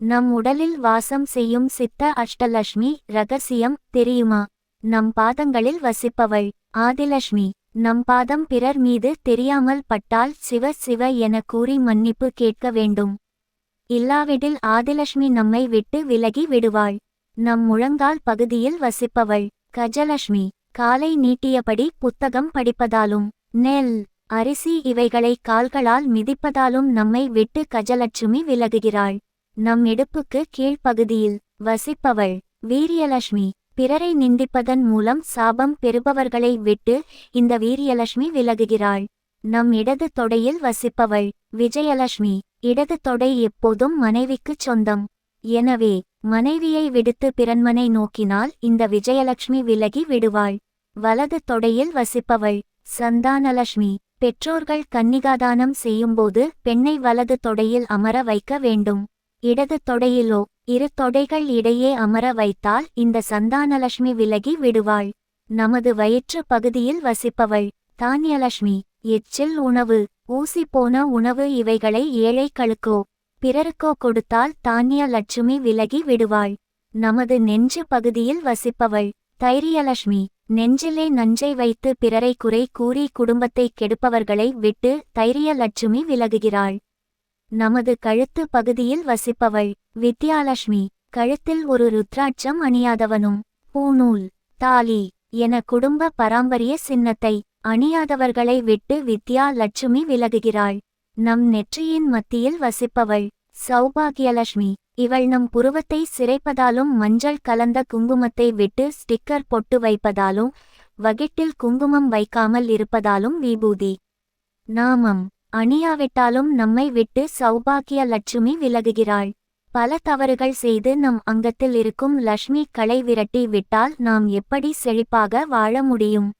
நம் உடலில் வாசம் செய்யும் சித்த அஷ்டலட்சுமி ரகசியம் தெரியுமா? நம் பாதங்களில் வசிப்பவள் ஆதிலட்சுமி நம் பாதம் பிறர் மீது தெரியாமல் பட்டால் சிவ சிவ என கூறி மன்னிப்பு கேட்க வேண்டும். இல்லாவிடில் ஆதிலட்சுமி நம்மை விட்டு விலகி விடுவாள். நம் முழங்கால் பகுதியில் வசிப்பவள் கஜலட்சுமி காலை நீட்டியபடி புத்தகம் படிப்பதாலும் நெல் அரிசி இவைகளை கால்களால் மிதிப்பதாலும் நம்மை விட்டு கஜலட்சுமி விலகுகிறாள். நம் இடுப்புக்கு கீழ்ப்பகுதியில் வசிப்பவள் வீரியலட்சுமி. பிறரை நிந்திப்பதன் மூலம் சாபம் பெறுபவர்களை விட்டு இந்த வீரியலட்சுமி விலகுகிறாள். நம் இடது தொடையில் வசிப்பவள் விஜயலட்சுமி. இடது தொடை எப்போதும் மனைவிக்குச் சொந்தம். எனவே மனைவியை விடுத்து பிறன்மனை நோக்கினால் இந்த விஜயலட்சுமி விலகி விடுவாள். வலது தொடையில் வசிப்பவள் சந்தானலட்சுமி. பெற்றோர்கள் கன்னிகாதானம் செய்யும்போது பெண்ணை வலது தொடையில் அமர வைக்க வேண்டும். இடது தொடையிலோ இரு தொடைகள் இடையே அமர வைத்தால் இந்த சந்தானலட்சுமி விலகி விடுவாள். நமது வயிற்று பகுதியில் வசிப்பவள். தானியலட்சுமி எச்சில் உணவு ஊசி போன உணவு இவைகளை ஏழைகளுக்கோ பிறருக்கோ கொடுத்தால் தானிய லட்சுமி விலகி விடுவாள். நமது நெஞ்சு பகுதியில் வசிப்பவள். தைரியலட்சுமி நெஞ்சிலே நஞ்சை வைத்து பிறரை குறை கூறி குடும்பத்தை கெடுப்பவர்களை விட்டு தைரிய லட்சுமி விலகுகிறாள். நமது கழுத்து பகுதியில் வசிப்பவள். வித்யாலட்சுமி கழுத்தில் ஒரு ருத்ராட்சம் அணியாதவனும். பூநூல் தாலி என குடும்ப பாரம்பரிய சின்னத்தை அணியாதவர்களை விட்டு வித்யா லட்சுமி விலகுகிறாள். நம் நெற்றியின் மத்தியில் வசிப்பவள் சௌபாகியலட்சுமி. இவள் நம் புருவத்தை சிரைப்பதாலும் மஞ்சள் கலந்த குங்குமத்தை விட்டு ஸ்டிக்கர் பொட்டு வைப்பதாலும் வகிட்டில் குங்குமம் வைக்காமல் இருப்பதாலும் விபூதி. நாமம் அணியாவிட்டாலும் நம்மை விட்டு சௌபாகிய லட்சுமி விலகுகிறாள். பல தவறுகள் செய்து நம் அங்கத்தில் இருக்கும் லட்சுமி களை விரட்டி விட்டால் நாம் எப்படி செழிப்பாக வாழ முடியும்?